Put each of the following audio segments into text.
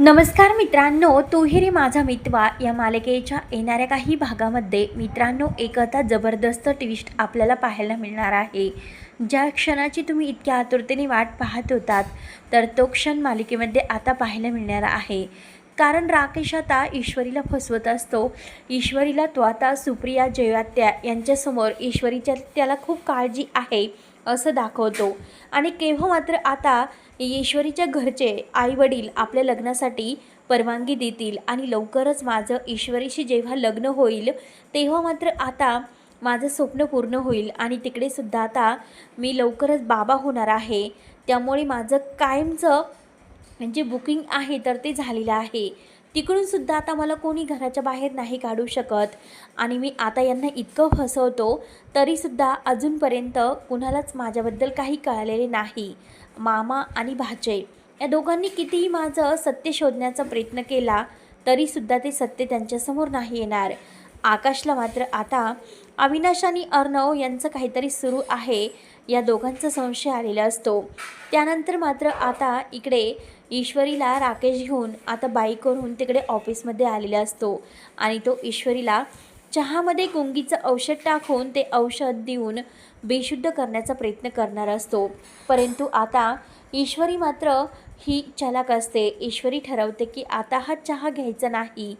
नमस्कार मित्रांनो तुहेरी माझा मितवा. या मालिकेच्या येणाऱ्या काही भागामध्ये मित्रांनो एक आता जबरदस्त ट्विस्ट आपल्याला पाहायला मिळणार आहे. ज्या क्षणाची तुम्ही इतक्या आतुरतेने वाट पाहत होतात तर तो क्षण मालिकेमध्ये आता पाहायला मिळणार आहे. कारण राकेश आता ईश्वरीला फसवत असतो. ईश्वरीला तो आता सुप्रिया जयात्या यांच्यासमोर ईश्वरीच्या त्याला खूप काळजी आहे. असं दाखवतो. आणि केव्हा मात्र आता ईश्वरीच्या घरचे आईवडील आपल्या लग्नासाठी परवानगी देतील आणि लवकरच माझं ईश्वरीशी जेव्हा लग्न होईल तेव्हा मात्र आता माझं स्वप्न पूर्ण होईल आणि तिकडेसुद्धा आता मी लवकरच बाबा होणार आहे. त्यामुळे माझं कायमचं म्हणजे बुकिंग आहे तर ते झालेलं आहे. तिकडून सुद्धा आता मला कोणी घराच्या बाहेर नाही काढू शकत. आणि मी आता यांना इतकं फसवतो तरीसुद्धा अजूनपर्यंत कुणालाच माझ्याबद्दल काही कळलेले नाही. मामा आणि भाचे या दोघांनी कितीही माझं सत्य शोधण्याचा प्रयत्न केला तरीसुद्धा ते सत्य त्यांच्यासमोर नाही येणार. आकाशला मात्र आता अविनाश आणि अर्णव यांचं काहीतरी सुरू आहे. या दोघांचा संशय आलेला असतो. त्यानंतर मात्र आता इकडे ईश्वरीला राकेश घेऊन आता बाईकवरून तिकडे ऑफिसमध्ये आलेला असतो. आणि तो ईश्वरीला चहामध्ये गुंगीचं औषध टाकून ते औषध देऊन बेशुद्ध करण्याचा प्रयत्न करणार असतो. परंतु आता ईश्वरी मात्र ही चलाक असते. ईश्वरी ठरवते की आता हा चहा घ्यायचा नाही.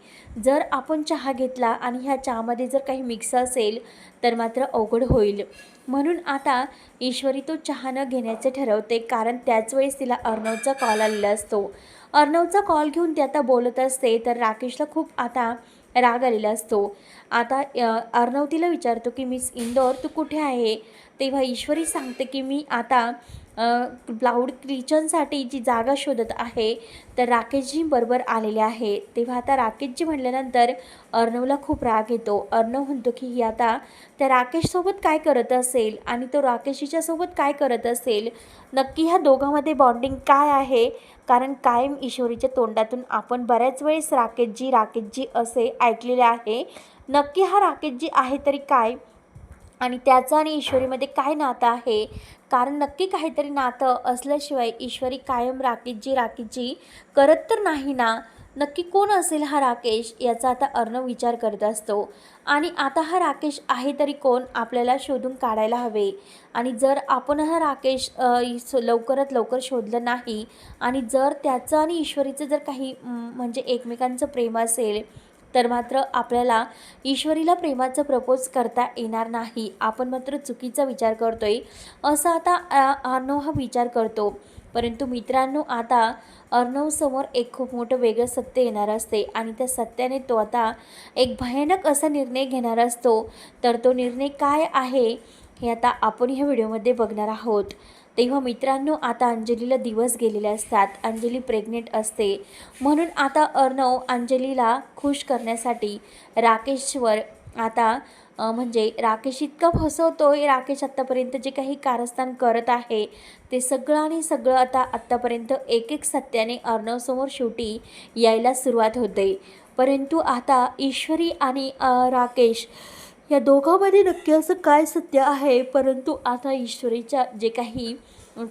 जर आपण चहा घेतला आणि ह्या चहामध्ये जर काही मिक्स असेल तर मात्र अवघड होईल. म्हणून आता ईश्वरी तो चहा न घेण्याचे ठरवते कारण त्याच वेळेस तिला अर्णवचा कॉल आलेला असतो. अर्णवचा कॉल घेऊन ती आता बोलत असते तर राकेशला खूप आता राग आलेला असतो. आता अर्णव तिला विचारतो की मिस इंदोर तू कुठे आहे? तेव्हा ईश्वरी सांगते की मी आता क्लाउड किचनसाठी जी जागा शोधत आहे तर राकेशजी बरोबर आलेले आहे. तेव्हा आता राकेशजी म्हटल्यानंतर अर्णवला खूप राग येतो. अर्णव म्हणतो की ही आता त्या राकेशसोबत काय करत असेल आणि तो राकेशच्यासोबत काय करत असेल? नक्की ह्या दोघांमध्ये बॉन्डिंग काय आहे? कारण कायम ईश्वरीच्या तोंडातून आपण बऱ्याच वेळेस राकेशजी राकेशजी असे ऐकलेले आहे. नक्की हा राकेशजी आहे तरी काय? आणि त्याचं आणि ईश्वरीमध्ये काय नातं आहे? कारण नक्की काहीतरी नातं असल्याशिवाय ईश्वरी कायम राकेशजी राकेशजी करत तर नाही ना? नक्की कोण असेल हा राकेश? याचा आता अर्णव विचार करत असतो. आणि आता हा राकेश आहे तरी कोण? आपल्याला शोधून काढायला हवे. आणि जर आपण हा राकेश लवकरात लवकर शोधलं नाही आणि जर त्याचं आणि ईश्वरीचं जर काही म्हणजे एकमेकांचं प्रेम असेल तर मात्र आपल्याला ईश्वरीला प्रेमाचं प्रपोज करता येणार नाही. आपण मात्र चुकीचा विचार करतोय असं आता अर्णव हा विचार करतो. परंतु मित्रांनो आता अर्णवसमोर एक खूप मोठं वेगळं सत्य येणार असते आणि त्या सत्याने तो आता एक भयानक असा निर्णय घेणार असतो. तर तो निर्णय काय आहे हे आता आपण ह्या व्हिडिओमध्ये बघणार आहोत. तेव्हा मित्रांनो आता अंजलीला दिवस गेलेले असतात. अंजली प्रेग्नेंट असते. म्हणून आता अर्णव अंजलीला खुश करण्यासाठी राकेशवर आता म्हणजे राकेश इतका फसवतोय. राकेश आत्तापर्यंत जे काही कारस्थान करत आहे ते सगळं आणि सगळं आता आत्तापर्यंत एक एक सत्याने अर्णवसमोर शेवटी यायला सुरुवात होते. परंतु आता ईश्वरी आणि राकेश या दोघांमध्ये नक्की असं काय सत्य आहे? परंतु आता ईश्वरीच्या जे काही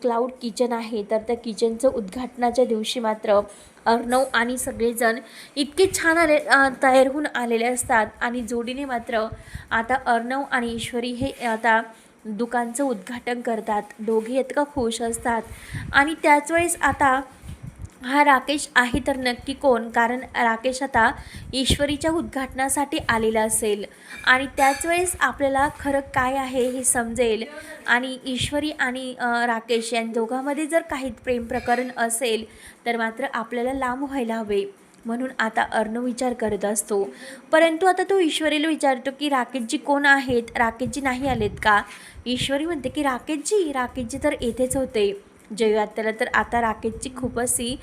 क्लाउड किचन आहे तर त्या किचनचं उद्घाटनाच्या दिवशी मात्र अर्णव आणि सगळेजण इतके छान आले तयार होऊन आलेले असतात. आणि जोडीने मात्र आता अर्णव आणि ईश्वरी हे आता दुकानचं उद्घाटन करतात. दोघे इतका खुश असतात. आणि त्याच वेळेस आता हा राकेश आहे तर नक्की कोण? कारण राकेश आता ईश्वरीच्या उद्घाटनासाठी आलेला असेल. आणि त्याच वेळेस आपल्याला खरं काय आहे हे समजेल. आणि ईश्वरी आणि राकेश या दोघांमध्ये जर काही प्रेम प्रकरण असेल तर मात्र आपल्याला लांब व्हायला हवे. म्हणून आता अर्णव विचार करत असतो. परंतु आता तो ईश्वरीला विचारतो की राकेशजी कोण आहेत? राकेशजी नाही आलेत का? ईश्वरी म्हणते की राकेशजी राकेशजी तर येथेच होते. जयू आत्याला तर आता राकेशची खूप अशी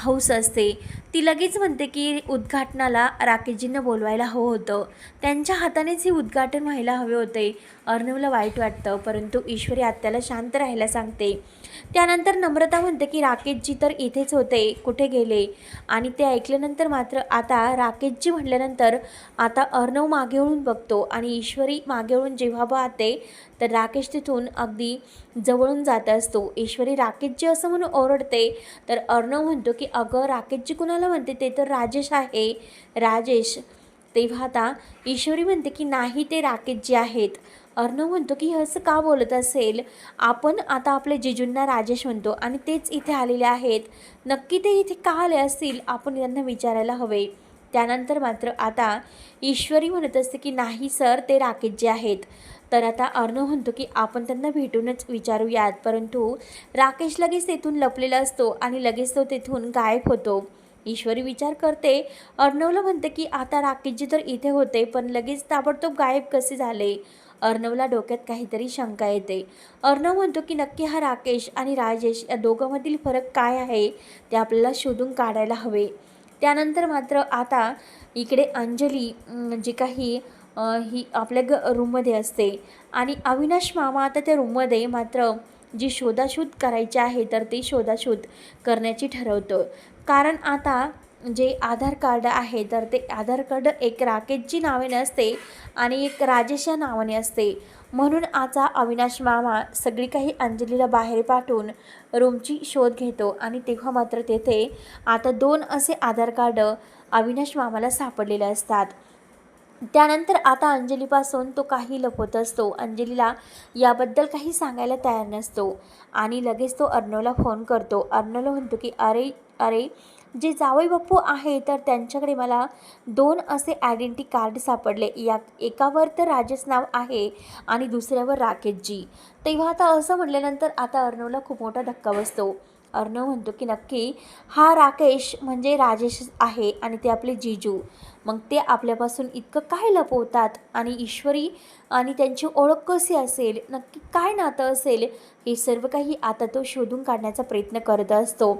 हौस असते. ती लगेच म्हणते की उद्घाटनाला राकेशजींना बोलवायला हवं होतं. त्यांच्या हातानेच हे उद्घाटन व्हायला हवे होते. अर्णवला वाईट वाटतं परंतु ईश्वरी आत्याला शांत राहायला सांगते. त्यानंतर नम्रता म्हणते की राकेशजी तर इथेच होते कुठे गेले? आणि ते ऐकल्यानंतर मात्र आता राकेशजी म्हटल्यानंतर आता अर्णव मागे वळून बघतो आणि ईश्वरी मागे वळून जेव्हा पाहते तर राकेश तिथून अगदी जवळून जात असतो. ईश्वरी राकेशजी असं म्हणून ओरडते तर अर्णव म्हणतो की अगं राकेशजी कुणाला म्हणते? ते तर राजेश आहे. राजेश तेव्हा आता ईश्वरी म्हणते की नाही ते राकेशजी आहेत. अर्णव म्हणतो की असं का बोलत असेल? आपण आता आपल्या जिजूंना राजेश म्हणतो आणि तेच इथे आलेले आहेत. नक्की ते इथे का आले असतील? आपण यांना विचारायला हवे. त्यानंतर मात्र आता ईश्वरी म्हणत असते की नाही सर ते राकेशजी आहेत. तर आता अर्णव म्हणतो की आपण त्यांना भेटूनच विचारूयात परंतु राकेश लगेच तेथून लपलेला असतो आणि लगेच तो तेथून गायब होतो. ईश्वरी विचार करते अर्णवला म्हणते की आता राकेशजी तर इथे होते पण लगेच ताबडतोब गायब कसे झाले? अर्णवला डोक्यात काहीतरी शंका येते. अर्णव म्हणतो की नक्की हा राकेश आणि राजेश या दोघांमधील फरक काय आहे ते आपल्याला शोधून काढायला हवे. त्यानंतर मात्र आता इकडे अंजली जी काही ही आपल्या ग रूममध्ये असते. आणि अविनाश मामा आता त्या रूममध्ये मात्र जी शोधाशोध करायची आहे तर ती शोधाशोध करण्याची ठरवतं. कारण आता जे आधार कार्ड आहे तर ते आधार कार्ड एक राकेशची नावाने असते आणि एक राजेश या नावाने असते. म्हणून आता अविनाश मामा सगळी काही अंजलीला बाहेर पाठवून रूमची शोध घेतो आणि तेव्हा मात्र तेथे आता दोन असे आधार कार्ड अविनाश मामाला सापडलेले असतात. त्यानंतर आता अंजलीपासून तो काही लपवत असतो. अंजलीला याबद्दल काही सांगायला तयार नसतो आणि लगेच तो अर्णवला फोन करतो. अर्णवला म्हणतो की अरे अरे जे जावई बाप्पू आहे तर त्यांच्याकडे मला दोन असे आयडेंटी कार्ड सापडले. या एकावर तर राजेश नाव आहे आणि दुसऱ्यावर राकेशजी. तेव्हा आता असं म्हटल्यानंतर आता अर्णवला खूप मोठा धक्का बसतो. अर्णव म्हणतो की नक्की हा राकेश म्हणजे राजेश आहे आणि ते आपले जिजू. मग ते आपल्यापासून इतकं काय लपवतात आणि ईश्वरी आणि त्यांची ओळख कशी असेल नक्की काय नातं असेल हे सर्व काही आता तो शोधून काढण्याचा प्रयत्न करत असतो.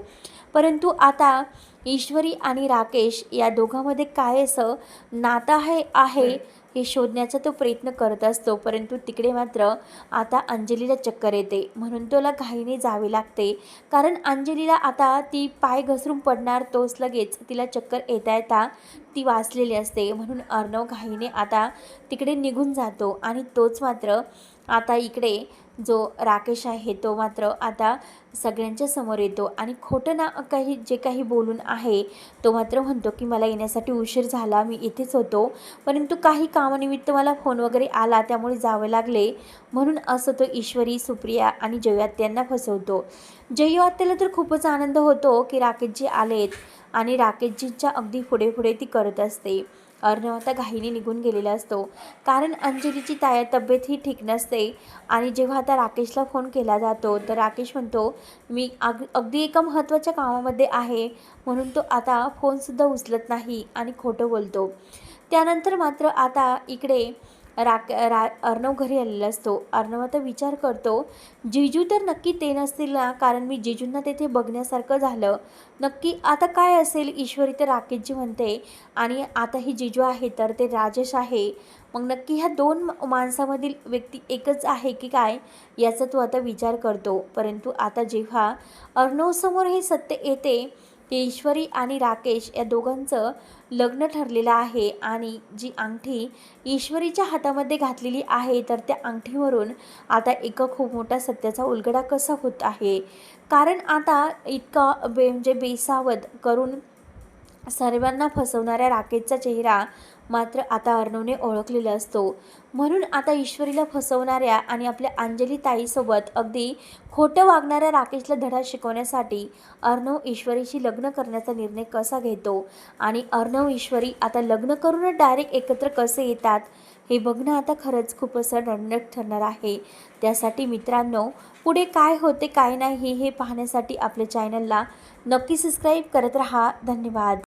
परंतु आता ईश्वरी आणि राकेश या दोघांमध्ये काय असं नातं आहे आहे हे शोधण्याचा तो प्रयत्न करत असतो परंतु तिकडे मात्र आता अंजलीला चक्कर येते. म्हणून तोला घाईने जावे लागते. कारण अंजलीला आता ती पाय घसरून पडणार तोच लगेच तिला चक्कर येता येता ती वाचलेली असते. म्हणून अर्णव घाईने आता तिकडे निघून जातो आणि तोच मात्र आता इकडे जो राकेश आहे तो मात्र आता सगळ्यांच्या समोर येतो. आणि खोटं ना काही जे काही बोलून आहे तो मात्र म्हणतो की मला येण्यासाठी उशीर झाला मी इथेच होतो. परंतु काही कामानिमित्त मला फोन वगैरे आला त्यामुळे जावं लागले. म्हणून असं तो ईश्वरी सुप्रिया आणि जयात्यांना फसवतो. जयवात्याला तर खूपच आनंद होतो की राकेशजी आलेत आणि राकेशजींच्या अगदी पुढे पुढे ती करत असते. अर्णव आता घाईने निघून गेलेला असतो. कारण अंजलीची ताया तब्येत ही ठीक नसते आणि जेव्हा आता राकेशला फोन केला जातो तर राकेश म्हणतो मी अग अगदी एका महत्त्वाच्या कामामध्ये आहे. म्हणून तो आता फोनसुद्धा उचलत नाही आणि खोटं बोलतो. त्यानंतर मात्र आता इकडे राक रा अर्णव घरी आलेला असतो. अर्णव आता विचार करतो जिजू तर नक्की ते नसतील ना? कारण मी जेजूंना तेथे बघण्यासारखं झालं. नक्की आता काय असेल? ईश्वरी तर राकेशजी म्हणते. आणि आता ही जिजू आहे तर ते राजेश आहे. मग नक्की ह्या दोन माणसामधील व्यक्ती एकच आहे की काय याचा तो आता विचार करतो. परंतु आता जेव्हा अर्णवसमोर हे सत्य येते की ईश्वरी आणि राकेश या दोघांचं लग्न ठरलेलं आहे आणि जी अंगठी ईश्वरीच्या हातामध्ये घातलेली आहे तर त्या अंगठीवरून आता एका खूप मोठा सत्याचा उलगडा कसा होत आहे? कारण आता इतका बे म्हणजे बेसावध करून सर्वांना फसवणाऱ्या राकेशचा चेहरा मात्र आता अर्णवने ओळखलेला असतो. म्हणून आता ईश्वरीला फसवणाऱ्या आणि आपल्या अंजली ताईसोबत अगदी खोटं वागणाऱ्या राकेशला धडा शिकवण्यासाठी अर्णव ईश्वरीशी लग्न करण्याचा निर्णय कसा घेतो? आणि अर्णव ईश्वरी आता लग्न करूनच डायरेक्ट एकत्र कसे येतात? हे बघणं आता खरंच खूप असं रंजक ठरणार आहे. त्यासाठी मित्रांनो पुढे काय होते काय नाही हे पाहण्यासाठी आपल्या चॅनलला नक्की सबस्क्राईब करत राहा. धन्यवाद.